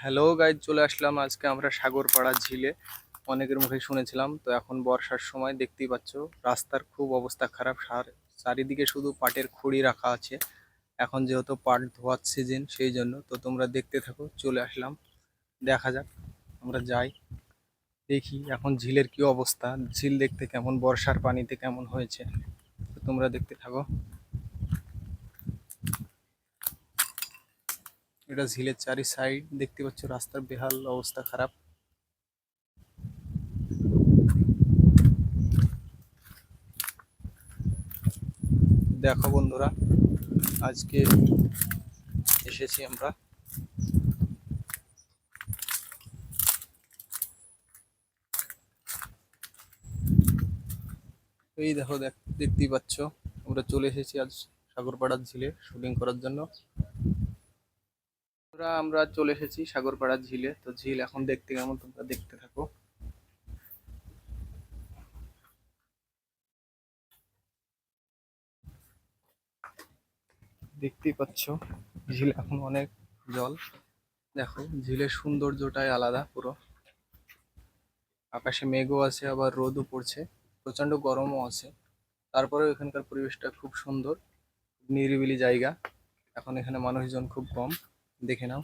Hello guys চলে আসলাম আজকে আমরা সাগরপাড়া ঝিলে। অনেকের মুখে শুনেছিলাম, তো এখন বর্ষার সময় দেখতেই পাচ্ছ, রাস্তার খুব অবস্থা খারাপ। সার, চারিদিকে শুধু পাটের খড়ি রাখা আছে। এখন যেহেতু পাট ধোয়ার সিজন সেই জন্য। তো তোমরা দেখতে থাকো, চলে আসলাম। দেখা যাক, আমরা যাই, দেখি এখন ঝিলের কি অবস্থা। ঝিল দেখতে কেমন, বর্ষার পানিতে কেমন হয়েছে, তো তোমরা দেখতে থাকো। এটা ঝিলের চারি সাইড দেখতে পাচ্ছ রাস্তার বেহাল অবস্থা খারাপ। দেখো বন্ধুরা, আজকে এসেছি আমরা। এই দেখো, দেখ- দেখতেই পাচ্ছ, আমরা চলে এসেছি আজ সাগরপাড়ার ঝিলে শুটিং করার জন্য। বন্ধুরা, আমরা চলে এসেছি সাগরপাড়ার ঝিলে। তো ঝিল এখন দেখতে কেমন তোমরা দেখতে থাকো। দেখতেই পাচ্ছ ঝিল এখন অনেক জল। দেখো ঝিলের সৌন্দর্যটাই আলাদা পুরো। আকাশে মেঘও আছে আবার রোদও পড়ছে। প্রচণ্ড গরমও আছে। তারপরেও এখানকার পরিবেশটা খুব সুন্দর নিরিবিলি জায়গা। এখন এখানে মানুষজন খুব কম। দেখে নাও।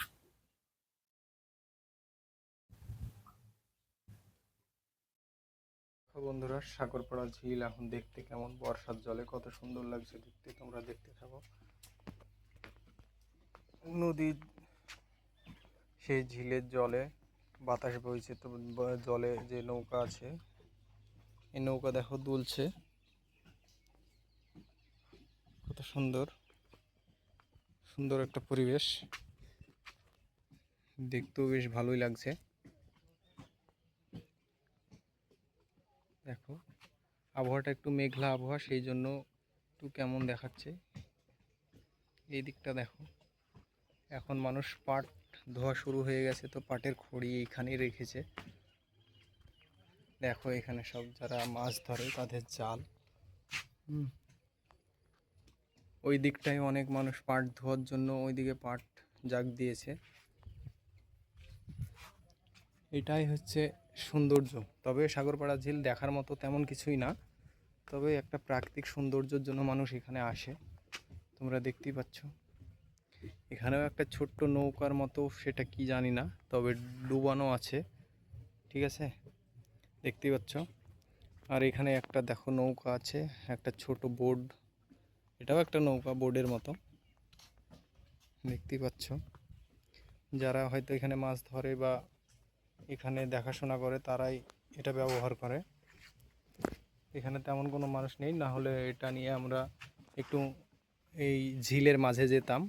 বন্ধুরা, সাগরপাড়া ঝিল এখন দেখতে কেমন? বর্ষার জলে কত সুন্দর লাগছে দেখতে, তোমরা দেখতে থাকো। নদীর সেই ঝিলের জলে বাতাস বইছে, তো জলে যে নৌকা আছে, এই নৌকা দেখো দুলছে। কত সুন্দর সুন্দর একটা পরিবেশ। দেখতেও বেশ ভালোই লাগছে। দেখো, আবহাওয়াটা একটু মেঘলা আবহাওয়া, সেই জন্য একটু কেমন দেখাচ্ছে। এই দিকটা দেখো, এখন মানুষ পাট ধোয়া শুরু হয়ে গেছে তো পাটের খড়ি এইখানেই রেখেছে। দেখো এখানে সব যারা মাছ ধরে তাদের জাল। ওই দিকটায় অনেক মানুষ পাট ধোয়ার জন্য ওইদিকে পাট জাগ দিয়েছে। এটাই হচ্ছে সৌন্দর্য। তবে সাগরপাড়া ঝিল দেখার মতো তেমন কিছুই না। তবে একটা প্রাকৃতিক সৌন্দর্যের জন্য মানুষ এখানে আসে। তোমরা দেখতেই পাচ্ছ। এখানেও একটা ছোট্ট নৌকার মতো, সেটা কি জানি না, তবে ডুবানো আছে। ঠিক আছে? দেখতেই পাচ্ছ। আর এখানে একটা, দেখো, নৌকা আছে, একটা ছোট বোর্ড। এটাও একটা নৌকা, বোর্ডের মতো। দেখতেই পাচ্ছ। যারা হয়তো এখানে মাছ ধরে বা এখানে দেখাশোনা করে, তারাই এটা ব্যবহার করে। এখানে তেমন কোনো মানুষ নেই, না হলে এটা নিয়ে আমরা একটু এই ঝিলের মাঝে যেতাম।